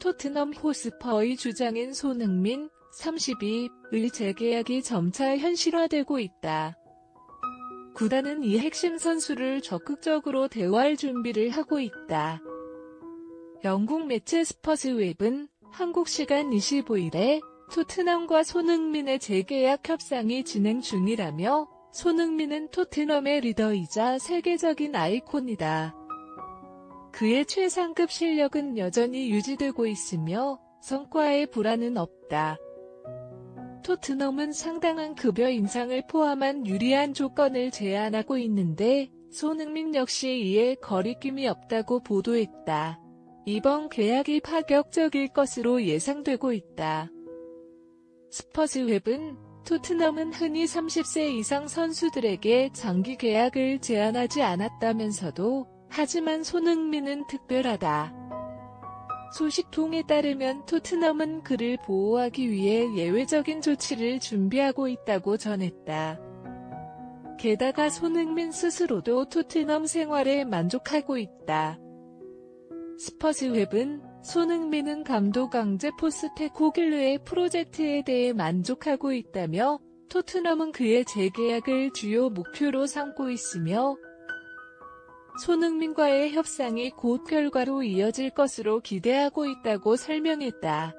토트넘 호스퍼의 주장인 손흥민 32을 재계약이 점차 현실화되고 있다. 구단은 이 핵심 선수를 적극적으로 대화할 준비를 하고 있다. 영국 매체 스퍼즈 웹은 한국 시간 25일에 토트넘과 손흥민의 재계약 협상이 진행 중이라며 손흥민은 토트넘의 리더이자 세계적인 아이콘이다. 그의 최상급 실력은 여전히 유지되고 있으며 성과에 불안은 없다. 토트넘은 상당한 급여 인상을 포함한 유리한 조건을 제안하고 있는데 손흥민 역시 이에 거리낌이 없다고 보도했다. 이번 계약이 파격적일 것으로 예상되고 있다. 스퍼즈 웹은 토트넘은 흔히 30세 이상 선수들에게 장기 계약을 제안하지 않았다면서도 하지만 손흥민은 특별하다. 소식통에 따르면 토트넘은 그를 보호하기 위해 예외적인 조치를 준비하고 있다고 전했다. 게다가 손흥민 스스로도 토트넘 생활에 만족하고 있다. 스퍼즈 웹은 손흥민은 감독 강제 포스테코글루의 프로젝트에 대해 만족하고 있다며 토트넘은 그의 재계약을 주요 목표로 삼고 있으며 손흥민과의 협상이 곧 결과로 이어질 것으로 기대하고 있다고 설명했다.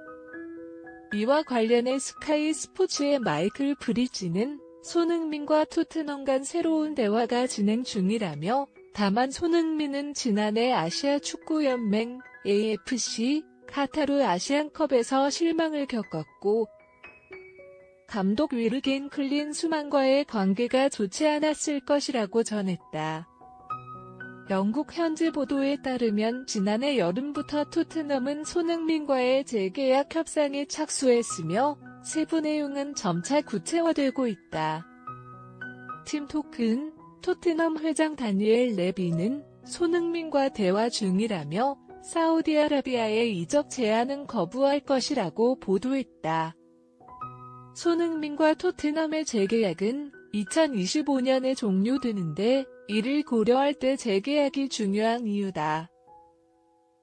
이와 관련해 스카이 스포츠의 마이클 브리지는 손흥민과 토트넘 간 새로운 대화가 진행 중이라며 다만 손흥민은 지난해 아시아 축구연맹 AFC 카타르 아시안컵에서 실망을 겪었고 감독 위르겐 클린 수만과의 관계가 좋지 않았을 것이라고 전했다. 영국 현지 보도에 따르면 지난해 여름부터 토트넘은 손흥민과의 재계약 협상에 착수했으며 세부 내용은 점차 구체화되고 있다. 팀 토큰 토트넘 회장 다니엘 레비는 손흥민과 대화 중이라며 사우디아라비아의 이적 제안은 거부할 것이라고 보도했다. 손흥민과 토트넘의 재계약은 2025년에 종료되는데 이를 고려할 때 재계약이 중요한 이유다.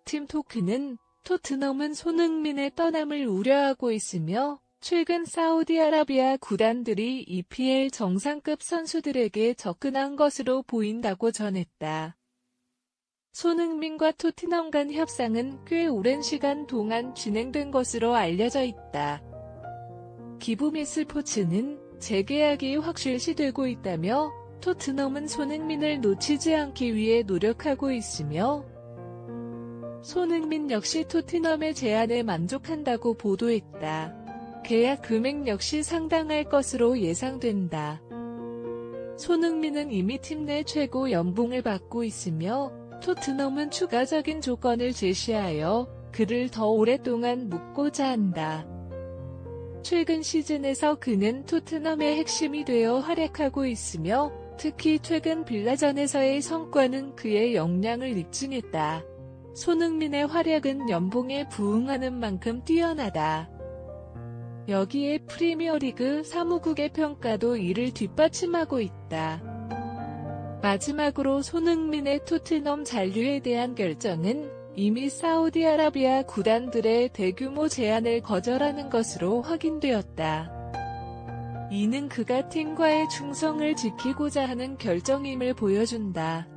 팀 토크는 토트넘은 손흥민의 떠남을 우려하고 있으며 최근 사우디아라비아 구단들이 EPL 정상급 선수들에게 접근한 것으로 보인다고 전했다. 손흥민과 토트넘 간 협상은 꽤 오랜 시간 동안 진행된 것으로 알려져 있다. 기부미 스포츠는 재계약이 확실시되고 있다며 토트넘은 손흥민을 놓치지 않기 위해 노력하고 있으며 손흥민 역시 토트넘의 제안에 만족한다고 보도했다. 계약 금액 역시 상당할 것으로 예상된다. 손흥민은 이미 팀 내 최고 연봉을 받고 있으며 토트넘은 추가적인 조건을 제시하여 그를 더 오랫동안 묵고자 한다. 최근 시즌에서 그는 토트넘의 핵심이 되어 활약하고 있으며 특히 최근 빌라전에서의 성과는 그의 역량을 입증했다. 손흥민의 활약은 연봉에 부응하는 만큼 뛰어나다. 여기에 프리미어리그 사무국의 평가도 이를 뒷받침하고 있다. 마지막으로 손흥민의 토트넘 잔류에 대한 결정은 이미 사우디아라비아 구단들의 대규모 제안을 거절하는 것으로 확인되었다. 이는 그가 팀과의 충성을 지키고자 하는 결정임을 보여준다.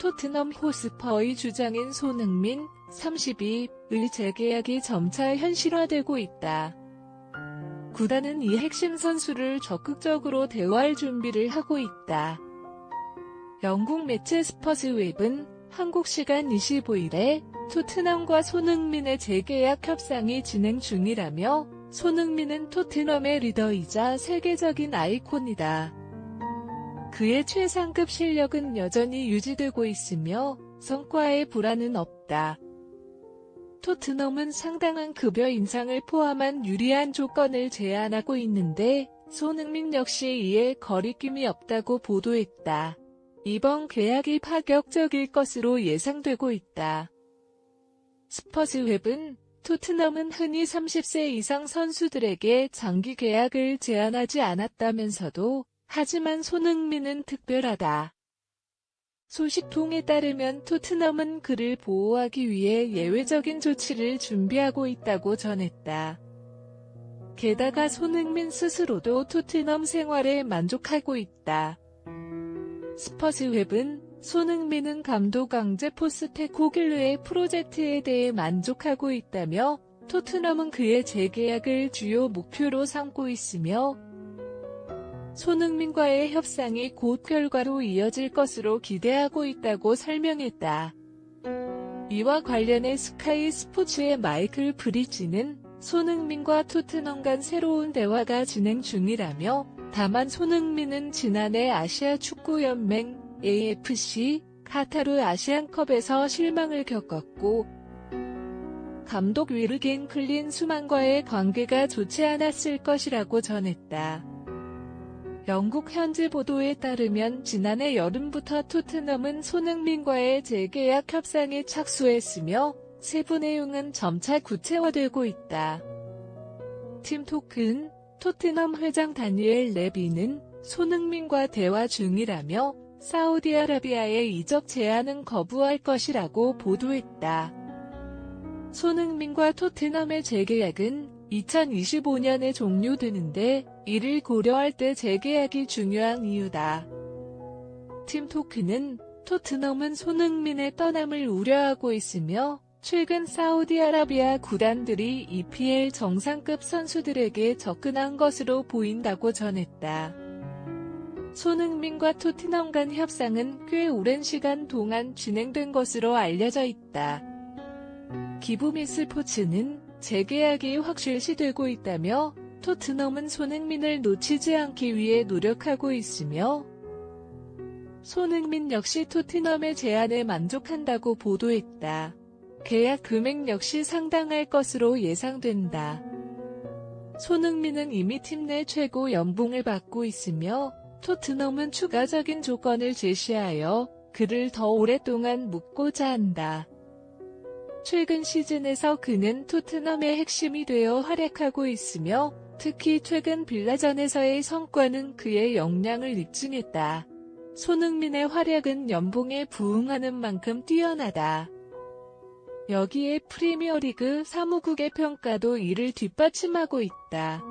토트넘 호스퍼의 주장인 손흥민 32을 재계약이 점차 현실화되고 있다. 구단은 이 핵심 선수를 적극적으로 대화할 준비를 하고 있다. 영국 매체 스퍼즈웹은 한국 시간 25일에 토트넘과 손흥민의 재계약 협상이 진행 중이라며 손흥민은 토트넘의 리더이자 세계적인 아이콘이다. 그의 최상급 실력은 여전히 유지되고 있으며 성과에 불안은 없다. 토트넘은 상당한 급여 인상을 포함한 유리한 조건을 제안하고 있는데 손흥민 역시 이에 거리낌이 없다고 보도했다. 이번 계약이 파격적일 것으로 예상되고 있다. 스퍼즈 웹은 토트넘은 흔히 30세 이상 선수들에게 장기 계약을 제안하지 않았다면서도 하지만 손흥민은 특별하다. 소식통에 따르면 토트넘은 그를 보호하기 위해 예외적인 조치를 준비하고 있다고 전했다. 게다가 손흥민 스스로도 토트넘 생활에 만족하고 있다. 스퍼스 웹은 손흥민은 감독 강제 포스테코글루의 프로젝트에 대해 만족하고 있다며 토트넘은 그의 재계약을 주요 목표로 삼고 있으며 손흥민과의 협상이 곧 결과로 이어질 것으로 기대하고 있다고 설명했다. 이와 관련해 스카이 스포츠의 마이클 브리지는 손흥민과 토트넘 간 새로운 대화가 진행 중이라며 다만 손흥민은 지난해 아시아 축구연맹 AFC 카타르 아시안컵에서 실망을 겪었고 감독 위르겐 클린 수만과의 관계가 좋지 않았을 것이라고 전했다. 영국 현지 보도에 따르면 지난해 여름부터 토트넘은 손흥민과의 재계약 협상에 착수했으며 세부 내용은 점차 구체화되고 있다. 팀 토큰 토트넘 회장 다니엘 레비는 손흥민과 대화 중이라며 사우디아라비아의 이적 제안은 거부할 것이라고 보도했다. 손흥민과 토트넘의 재계약은 2025년에 종료되는데 이를 고려할 때 재계약이 중요한 이유다. 팀 토크는 토트넘은 손흥민의 떠남을 우려하고 있으며 최근 사우디아라비아 구단들이 EPL 정상급 선수들에게 접근한 것으로 보인다고 전했다. 손흥민과 토트넘 간 협상은 꽤 오랜 시간 동안 진행된 것으로 알려져 있다. 기부미 스포츠는 재계약이 확실시되고 있다며 토트넘은 손흥민을 놓치지 않기 위해 노력하고 있으며 손흥민 역시 토트넘의 제안에 만족한다고 보도했다. 계약 금액 역시 상당할 것으로 예상된다. 손흥민은 이미 팀 내 최고 연봉을 받고 있으며 토트넘은 추가적인 조건을 제시하여 그를 더 오랫동안 묵고자 한다. 최근 시즌에서 그는 토트넘의 핵심이 되어 활약하고 있으며 특히 최근 빌라전에서의 성과는 그의 역량을 입증했다. 손흥민의 활약은 연봉에 부응하는 만큼 뛰어나다. 여기에 프리미어리그 사무국의 평가도 이를 뒷받침하고 있다.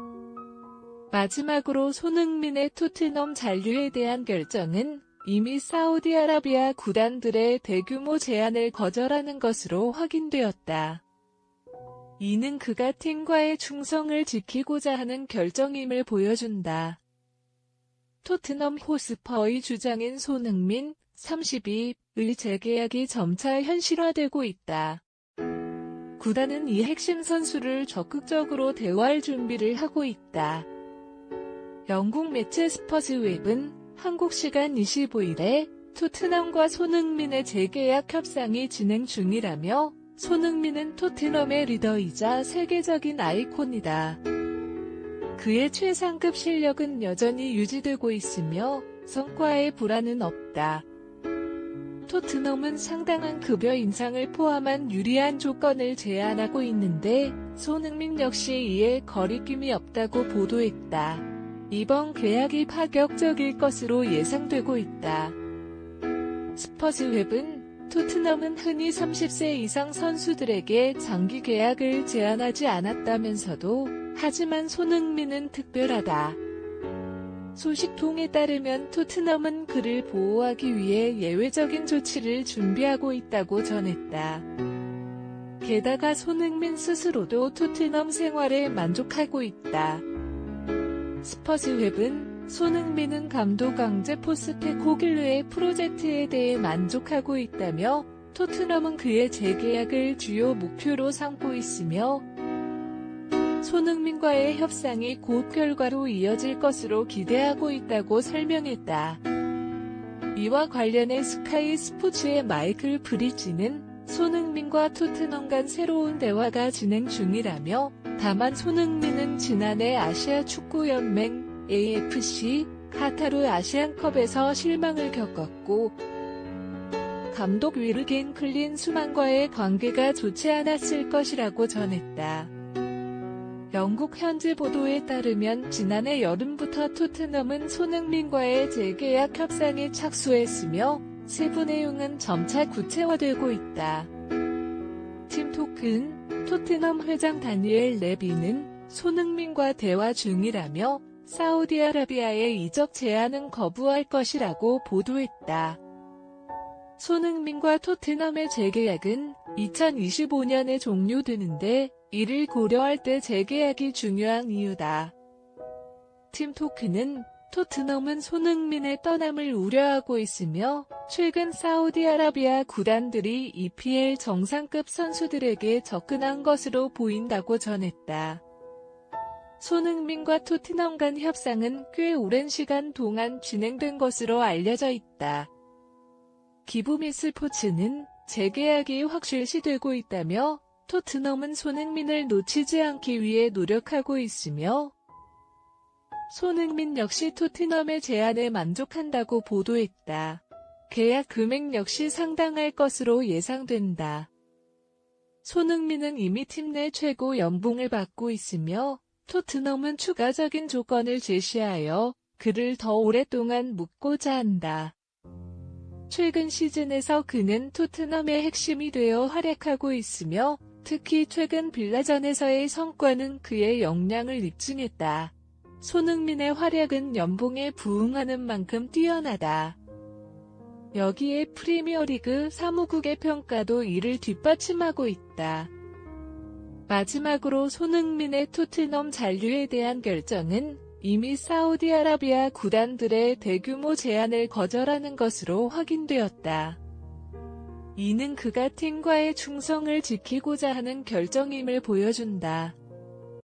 마지막으로 손흥민의 토트넘 잔류에 대한 결정은 이미 사우디아라비아 구단들의 대규모 제안을 거절하는 것으로 확인되었다. 이는 그가 팀과의 충성을 지키고자 하는 결정임을 보여준다. 토트넘 호스퍼의 주장인 손흥민 32의 재계약이 점차 현실화되고 있다. 구단은 이 핵심 선수를 적극적으로 대화할 준비를 하고 있다. 영국 매체 스퍼스웹은 한국 시간 25일에 토트넘과 손흥민의 재계약 협상이 진행 중이라며 손흥민은 토트넘의 리더이자 세계적인 아이콘이다. 그의 최상급 실력은 여전히 유지되고 있으며 성과에 불안은 없다. 토트넘은 상당한 급여 인상을 포함한 유리한 조건을 제안하고 있는데 손흥민 역시 이에 거리낌이 없다고 보도했다. 이번 계약이 파격적일 것으로 예상되고 있다. 스퍼스웹은 토트넘은 흔히 30세 이상 선수들에게 장기 계약을 제안하지 않았다면서도 하지만 손흥민은 특별하다. 소식통에 따르면 토트넘은 그를 보호하기 위해 예외적인 조치를 준비하고 있다고 전했다. 게다가 손흥민 스스로도 토트넘 생활에 만족하고 있다. 스퍼스웹은 손흥민은 감독 강제 포스테코글루의 프로젝트에 대해 만족하고 있다며 토트넘은 그의 재계약을 주요 목표로 삼고 있으며 손흥민과의 협상이 곧 결과로 이어질 것으로 기대하고 있다고 설명했다. 이와 관련해 스카이 스포츠의 마이클 브리지는 손흥민과 토트넘 간 새로운 대화가 진행 중이라며 다만 손흥민은 지난해 아시아 축구연맹 AFC 카타르 아시안컵에서 실망을 겪었고 감독 위르겐 클린 수만과의 관계가 좋지 않았을 것이라고 전했다. 영국 현지 보도에 따르면 지난해 여름부터 토트넘은 손흥민과의 재계약 협상에 착수했으며 세부 내용은 점차 구체화되고 있다. 팀 토큰 토트넘 회장 다니엘 레비는 손흥민과 대화 중이라며 사우디아라비아의 이적 제안은 거부할 것이라고 보도했다. 손흥민과 토트넘의 재계약은 2025년에 종료되는데 이를 고려할 때 재계약이 중요한 이유다. 팀 토크는 토트넘은 손흥민의 떠남을 우려하고 있으며 최근 사우디아라비아 구단들이 EPL 정상급 선수들에게 접근한 것으로 보인다고 전했다. 손흥민과 토트넘 간 협상은 꽤 오랜 시간 동안 진행된 것으로 알려져 있다. 기부미 스포츠는 재계약이 확실시되고 있다며 토트넘은 손흥민을 놓치지 않기 위해 노력하고 있으며 손흥민 역시 토트넘의 제안에 만족한다고 보도했다. 계약 금액 역시 상당할 것으로 예상된다. 손흥민은 이미 팀 내 최고 연봉을 받고 있으며 토트넘은 추가적인 조건을 제시하여 그를 더 오랫동안 묵고자 한다. 최근 시즌에서 그는 토트넘의 핵심이 되어 활약하고 있으며 특히 최근 빌라전에서의 성과는 그의 역량을 입증했다. 손흥민의 활약은 연봉에 부응하는 만큼 뛰어나다. 여기에 프리미어리그 사무국의 평가도 이를 뒷받침하고 있다. 마지막으로 손흥민의 토트넘 잔류에 대한 결정은 이미 사우디아라비아 구단들의 대규모 제안을 거절하는 것으로 확인되었다. 이는 그가 팀과의 충성을 지키고자 하는 결정임을 보여준다.